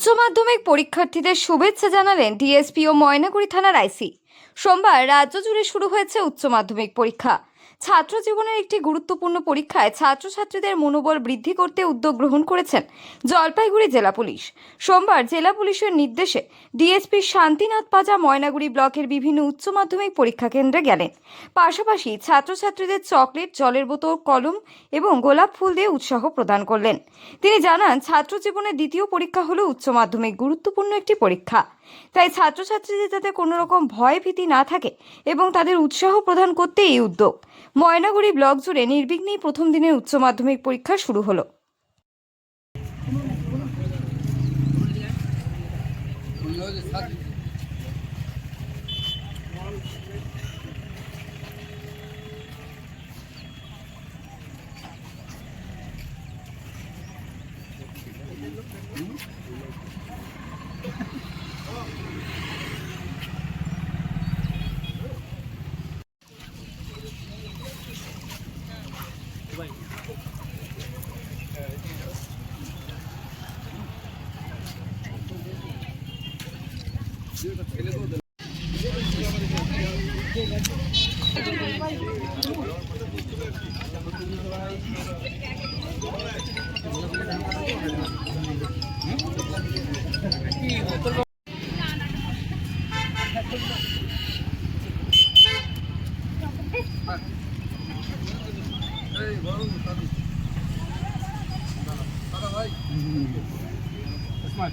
উচ্চ মাধ্যমিক পরীক্ষার্থীদের শুভেচ্ছা জানালেন ডিএসপি ও ময়নাগুড়ি থানার আইসি। সোমবার রাজ্য জুড়ে শুরু হয়েছে উচ্চ মাধ্যমিক পরীক্ষা। ছাত্র জীবনের একটি গুরুত্বপূর্ণ পরীক্ষায় ছাত্রছাত্রীদের মনোবল বৃদ্ধি করতে উদ্যোগ গ্রহণ করেছেন জলপাইগুড়ি জেলা পুলিশ। সোমবার জেলা পুলিশের নির্দেশে ডিএসপি শান্তিনাথ পাজা ময়নাগুড়ি ব্লকের বিভিন্ন উচ্চ মাধ্যমিক পরীক্ষা কেন্দ্রে গেলেন। পাশাপাশি ছাত্রছাত্রীদের চকলেট, জলের বোতল, কলম এবং গোলাপ ফুল দিয়ে উৎসাহ প্রদান করলেন। তিনি জানান ছাত্র জীবনের দ্বিতীয় পরীক্ষা হলো উচ্চ মাধ্যমিক, গুরুত্বপূর্ণ একটি পরীক্ষা। তাই ছাত্রছাত্রীদের যাতে কোনো রকম ভয় ভীতি না থাকে এবং তাদের উৎসাহ প্রদান করতে এই উদ্যোগ। ময়নাগুড়ি ব্লক জুড়ে নির্বিঘ্নেই প্রথম দিনের উচ্চ মাধ্যমিক পরীক্ষা শুরু হলো Thank you. Smart.